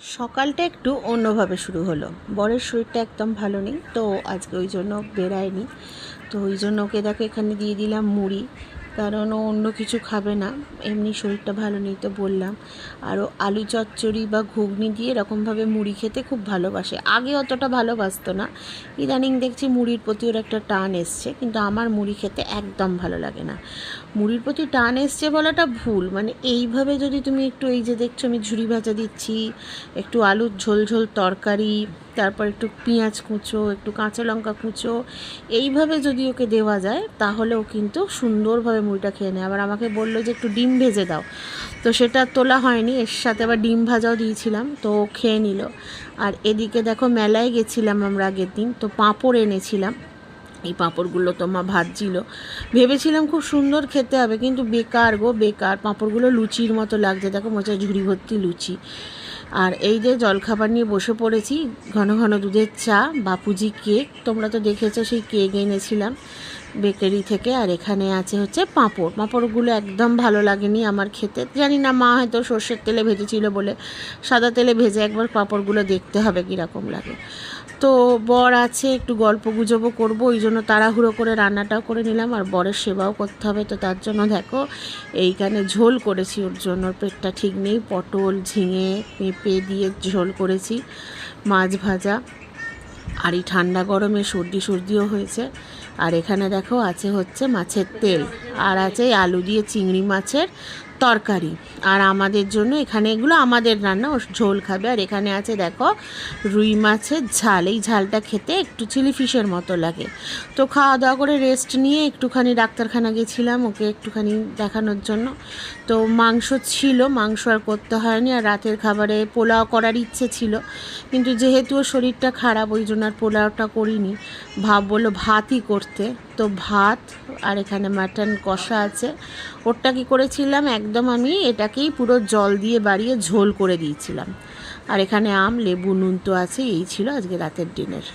সকালটা একটু অন্যভাবে শুরু হলো। বরের শরীরটা একদম ভালো নেই, তো আজকে ওই জন্য বেরায়নি। তো ওই জন্য ওকে দেখো এখানে দিয়ে দিলাম মুড়ি। কারণ অন্য কিছু খাবে না। এমনি শরীরটা ভালো নেই তো বললাম। আরও আলু চচ্চড়ি বা ঘুগনি দিয়ে এরকমভাবে মুড়ি খেতে খুব ভালোবাসে। আগে অতটা ভালোবাসতো না। ইদানিং দেখছি মুড়ির প্রতি ওর একটা টান এসছে, কিন্তু আমার মুড়ি খেতে একদম ভালো লাগে না। মুড়ির প্রতি টান এসছে বলাটা ভুল। মানে এইভাবে যদি তুমি একটু এই যে দেখছ আমি ঝুড়ি ভাজা দিচ্ছি, একটু আলুর ঝোল ঝোল তরকারি তারপর একটু পেঁয়াজ কুচো, একটু কাঁচা লঙ্কা কুচো, এইভাবে যদি ওকে দেওয়া যায় তাহলেও কিন্তু সুন্দরভাবে মুড়িটা খেয়ে নেয়। আবার আমাকে বলল যে একটু ডিম ভেজে দাও। তো সেটা তোলা হয়নি, এর সাথে আবার ডিম ভাজাও দিয়েছিলাম, তো ও খেয়ে নিল। আর এদিকে দেখো মেলায় গেছিলাম আমরা আগের দিন, তো পাঁপড় এনেছিলাম। এই পাঁপড়গুলো তো মা ভাজছিল। ভেবেছিলাম খুব সুন্দর খেতে হবে, কিন্তু বেকার গো, বেকার। পাঁপড়গুলো লুচির মতো লাগছে, দেখো মোচা ঝুড়ি ভর্তি লুচি। আর এই যে জলখাবার নিয়ে বসে পড়েছি, ঘন ঘন দুধের চা, বাপুজি কেক, তোমরা তো দেখেছ সেই কেক এনেছিলাম। বেকারি থেকে আর এখানে আছে হচ্ছে পাঁপড়। পাঁপড়গুলো একদম ভালো লাগেনি আমার খেতে। জানি না মা হয়তো সর্ষের তেলে ভেজেছিল বলে সাদা তেলে ভেজে একবার পাঁপড়গুলো দেখতে হবে কীরকম লাগে। তো বর আছে, একটু গল্প গুজবও করব, ওই জন্য তাড়াহুড়ো করে রান্নাটাও করে নিলাম আর বরের সেবাও করতে হবে। তো তার জন্য দেখো, এইখানে ঝোল করেছি ওর জন্য। পেটটা ঠিক নেই, পটল, ঝিঙে, পেঁপে দিয়ে ঝোল করেছি, মাছ ভাজা। আর এই ঠান্ডা গরমে সর্দি সর্দিও হয়েছে। আর এখানে দেখো আছে হচ্ছে মাছের তেল। আর আছে আলু দিয়ে চিংড়ি মাছের তরকারি। আর আমাদের জন্য এখানে এগুলো আমাদের রান্না ও ঝোল খাবে। আর এখানে আছে, দেখো, রুই মাছের ঝাল। এই ঝালটা খেতে একটু চিলি ফিশের মতো লাগে। তো খাওয়া দাওয়া করে রেস্ট নিয়ে একটুখানি ডাক্তারখানা গেছিলাম ওকে একটুখানি দেখানোর জন্য। তো মাংস ছিল, মাংস আর করতে হয়নি। আর রাতের খাবারে পোলাও করার ইচ্ছে ছিল। কিন্তু যেহেতু শরীরটা খারাপ, ওই জন্য আর পোলাওটা করিনি। ভাব বলল, ভাতই করতে। তো ভাত আর এখানে মাটন কষা আছে। ওরটা কি করেছিলাম? একদম আমি এটাকেই পুরো জল দিয়ে বাড়িয়ে ঝোল করে দিয়েছিলাম। আর এখানে আম, লেবু, নুন তো আছে এই ছিল আজকে রাতের ডিনার